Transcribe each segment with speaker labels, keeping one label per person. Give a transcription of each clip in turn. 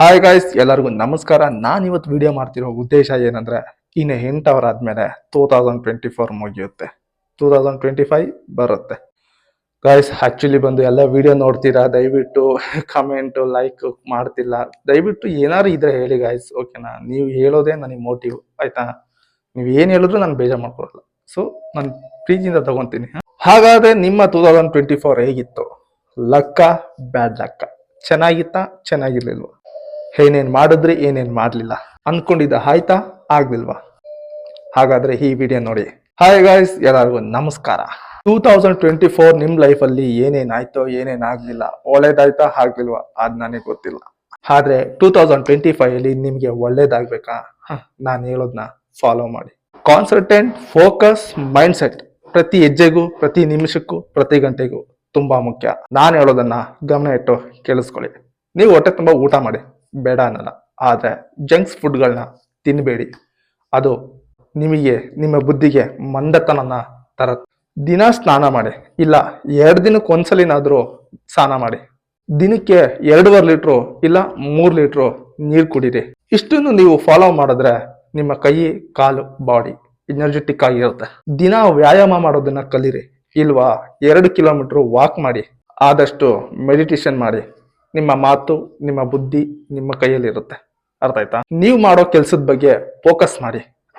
Speaker 1: Hi guys ಎಲ್ಲರಿಗೂ ನಮಸ್ಕಾರ. ನಾನು ಇವತ್ತು ವಿಡಿಯೋ ಮಾಡ್ತಿರೋ ಉದ್ದೇಶ ಏನಂದ್ರೆ, ಇನ್ನು ಎಂಟು ಅವರ್ ಆದ್ಮೇಲೆ ಟೂ ತೌಸಂಡ್ ಟ್ವೆಂಟಿ ಫೋರ್ ಮುಗಿಯುತ್ತೆ. ಟೂ ತೌಸಂಡ್ ಟ್ವೆಂಟಿ ಫೈವ್ ಬರುತ್ತೆ. ಗಾಯ್ಸ್ ಆಕ್ಚುಲಿ ಬಂದು ಎಲ್ಲ ವಿಡಿಯೋ ನೋಡ್ತೀರಾ? ದಯವಿಟ್ಟು ಕಮೆಂಟು ಲೈಕ್ ಮಾಡ್ತಿಲ್ಲ. ದಯವಿಟ್ಟು ಏನಾದ್ರು ಇದ್ರೆ ಹೇಳಿ ಗಾಯ್ಸ್ ಓಕೆನಾ ನೀವು ಹೇಳೋದೇ ನನಗೆ ಮೋಟಿವ್ ಆಯ್ತಾ? ನೀವು ಏನು ಹೇಳಿದ್ರು ನಾನು ಬೇಜಾರು ಮಾಡ್ಕೊಳಲ್ಲ. ಸೊ ನಾನು ಪ್ರೀತಿಯಿಂದ ತಗೊತೀನಿ. ಹಾಗಾದ್ರೆ ನಿಮ್ಮ ಟೂ ತೌಸಂಡ್ ಟ್ವೆಂಟಿ ಫೋರ್ ಹೇಗಿತ್ತು? ಲಕ್ಕ ಬ್ಯಾಡ್ ಲಕ್ಕ? ಚೆನ್ನಾಗಿತ್ತಾ? ಚೆನ್ನಾಗಿರ್ಲಿಲ್ವಾ? ಏನೇನ್ ಮಾಡಿದ್ರಿ, ಏನೇನು ಮಾಡಲಿಲ್ಲ ಅಂದ್ಕೊಂಡಿದ್ದ ಆಯ್ತಾ? ಆಗ್ಲಿಲ್ವಾ? ಹಾಗಾದ್ರೆ ಈ ವಿಡಿಯೋ ನೋಡಿ. ಹಾಯ್ ಗಾಯ್ಸ್ ಎಲ್ಲರಿಗೂ ನಮಸ್ಕಾರ. ಟೂ ತೌಸಂಡ್ ಟ್ವೆಂಟಿ ಫೋರ್ ನಿಮ್ಮ ಲೈಫಲ್ಲಿ ಅಲ್ಲಿ ಏನೇನಾಗಲಿಲ್ಲ ಆಯ್ತೋ ಆಗಲಿಲ್ಲ ಆಗ್ಲಿಲ್ಲ ಒಳ್ಳೇದಾಯ್ತಾ, ಆಗ್ಲಿಲ್ವಾ ಅದು ನನಗೆ ಗೊತ್ತಿಲ್ಲ. ಆದರೆ ಟೂ ತೌಸಂಡ್ ಟ್ವೆಂಟಿ ಫೈವಲ್ಲಿ ನಿಮಗೆ ಒಳ್ಳೇದಾಗಬೇಕಾ? ನಾನು ಹೇಳೋದನ್ನ ಫಾಲೋ ಮಾಡಿ. ಕಾನ್ಸಂಟ್ರೇಟ್ ಫೋಕಸ್ ಮೈಂಡ್ ಸೆಟ್ ಪ್ರತಿ ಹೆಜ್ಜೆಗೂ, ಪ್ರತಿ ನಿಮಿಷಕ್ಕೂ, ಪ್ರತಿ ಗಂಟೆಗೂ ತುಂಬ ಮುಖ್ಯ. ನಾನು ಹೇಳೋದನ್ನ ಗಮನ ಇಟ್ಟು ಕೇಳಿಸ್ಕೊಳ್ಳಿ. ನೀವು ಹೊಟ್ಟೆ ತುಂಬ ಊಟ ಮಾಡಿ. ಬೇಡ ಅನ್ನಲ್ಲ ಆದರೆ ಜಂಕ್ಸ್ ಫುಡ್ಗಳನ್ನ ತಿನ್ನಬೇಡಿ ಅದು ನಿಮಗೆ, ನಿಮ್ಮ ಬುದ್ಧಿಗೆ ಮಂದತನನ ತರ ದಿನ ಸ್ನಾನ ಮಾಡಿ, ಇಲ್ಲ ಎರಡು ದಿನಕ್ಕೆ ಒಂದ್ಸಲಿನಾದರೂ ಸ್ನಾನ ಮಾಡಿ. ದಿನಕ್ಕೆ ಎರಡೂವರೆ ಲೀಟ್ರು, ಇಲ್ಲ ಮೂರು ಲೀಟ್ರು ನೀರು ಕುಡೀರಿ. ಇಷ್ಟನ್ನು ನೀವು ಫಾಲೋ ಮಾಡಿದ್ರೆ ನಿಮ್ಮ ಕೈ, ಕಾಲು ಬಾಡಿ ಎನರ್ಜೆಟಿಕ್ ಆಗಿರುತ್ತೆ. ದಿನ ವ್ಯಾಯಾಮ ಮಾಡೋದನ್ನ ಕಲೀರಿ. ಇಲ್ವಾ ಎರಡು ಕಿಲೋಮೀಟ್ರ್ ವಾಕ್ ಮಾಡಿ. ಆದಷ್ಟು ಮೆಡಿಟೇಷನ್ ಮಾಡಿ. ನಿಮ್ಮ ಮಾತು, ನಿಮ್ಮ ಬುದ್ಧಿ ನಿಮ್ಮ ಕೈಯಲ್ಲಿರುತ್ತೆ. ಅರ್ಥ ಆಯ್ತಾ? ನೀವು ಮಾಡೋ ಕೆಲ್ಸದ ಬಗ್ಗೆ ಫೋಕಸ್ ಮಾಡಿ.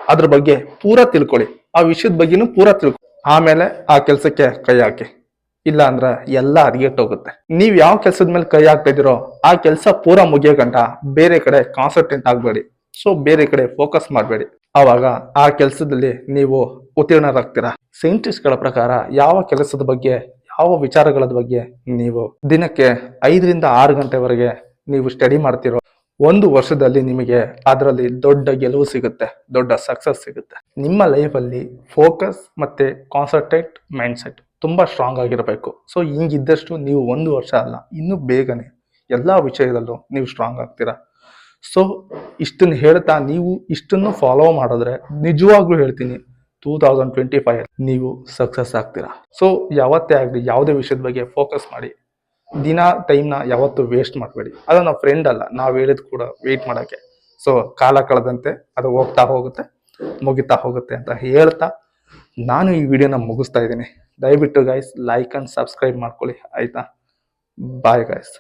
Speaker 1: ಅದ್ರ ಬಗ್ಗೆ ಪೂರಾ ತಿಳ್ಕೊಳ್ಳಿ. ಆ ವಿಷಯದ ಬಗ್ಗೆನೂ ಪೂರಾ ತಿಳ್ಕೊ ಆಮೇಲೆ ಆ ಕೆಲಸಕ್ಕೆ ಕೈ ಹಾಕಿ. ಇಲ್ಲ ಅಂದ್ರೆ ಎಲ್ಲ ಹೋಗುತ್ತೆ. ನೀವ್ ಯಾವ ಕೆಲಸದ ಮೇಲೆ ಕೈ ಹಾಕ್ತಾ ಇದೀರೋ ಆ ಕೆಲಸ ಪೂರಾ ಮುಗಿಯೋ ಬೇರೆ ಕಡೆ ಕಾನ್ಸಂಟ್ರೇಟ್ ಆಗ್ಬೇಡಿ. ಸೊ ಬೇರೆ ಕಡೆ ಫೋಕಸ್ ಮಾಡಬೇಡಿ. ಆವಾಗ ಆ ಕೆಲಸದಲ್ಲಿ ನೀವು ಉತ್ತೀರ್ಣರಾಗ್ತೀರಾ. ಸೈಂಟಿಸ್ಟ್ಗಳ ಪ್ರಕಾರ ಯಾವ ಕೆಲಸದ ಬಗ್ಗೆ ಯಾವ ವಿಚಾರಗಳ ಬಗ್ಗೆ ನೀವು ದಿನಕ್ಕೆ ಐದರಿಂದ ಆರು ಗಂಟೆವರೆಗೆ ನೀವು ಸ್ಟಡಿ ಮಾಡ್ತಿರೋ ಒಂದು ವರ್ಷದಲ್ಲಿ ನಿಮಗೆ ಅದರಲ್ಲಿ ದೊಡ್ಡ ಗೆಲುವು ಸಿಗುತ್ತೆ, ದೊಡ್ಡ ಸಕ್ಸಸ್ ಸಿಗುತ್ತೆ. ನಿಮ್ಮ ಲೈಫಲ್ಲಿ ಫೋಕಸ್ ಮತ್ತು ಕಾನ್ಸಂಟ್ರೇಟ್ ಮೈಂಡ್ ಸೆಟ್ ತುಂಬಾ ಸ್ಟ್ರಾಂಗ್ ಆಗಿರಬೇಕು. ಸೊ ಹಿಂಗಿದ್ದಷ್ಟು ನೀವು ಒಂದು ವರ್ಷ ಅಲ್ಲ, ಇನ್ನೂ ಬೇಗನೆ ಎಲ್ಲ ವಿಷಯದಲ್ಲೂ ನೀವು ಸ್ಟ್ರಾಂಗ್ ಆಗ್ತೀರಾ. ಸೊ ಇಷ್ಟನ್ನು ಹೇಳ್ತಾ ನೀವು ಇಷ್ಟನ್ನು ಫಾಲೋ ಮಾಡಿದ್ರೆ ನಿಜವಾಗ್ಲೂ ಹೇಳ್ತೀನಿ ಟೂ ತೌಸಂಡ್ ಟ್ವೆಂಟಿ ಫೈವ್ ನೀವು ಸಕ್ಸಸ್ ಆಗ್ತೀರಾ? ಸೊ ಯಾವತ್ತೇ ಆಗಲಿ, ಯಾವುದೇ ವಿಷಯದ ಬಗ್ಗೆ ಫೋಕಸ್ ಮಾಡಿ. ದಿನ ಟೈಮ್ನ ಯಾವತ್ತೂ ವೇಸ್ಟ್ ಮಾಡಬೇಡಿ. ಅದು ನಾವು ಫ್ರೆಂಡ್ ಅಲ್ಲ, ನಾವು ಹೇಳಿದ ಕೂಡ ವೇಟ್ ಮಾಡೋಕ್ಕೆ. ಸೊ ಕಾಲ ಕಳೆದಂತೆ ಅದು ಹೋಗ್ತಾ ಹೋಗುತ್ತೆ, ಮುಗಿತಾ ಹೋಗುತ್ತೆ ಅಂತ ಹೇಳ್ತಾ ನಾನು ಈ ವಿಡಿಯೋನ ಮುಗಿಸ್ತಾ ಇದ್ದೀನಿ. ದಯವಿಟ್ಟು ಗಾಯ್ಸ್ ಲೈಕ್ ಆ್ಯಂಡ್ ಸಬ್ಸ್ಕ್ರೈಬ್ ಮಾಡ್ಕೊಳ್ಳಿ, ಆಯಿತಾ? Bye guys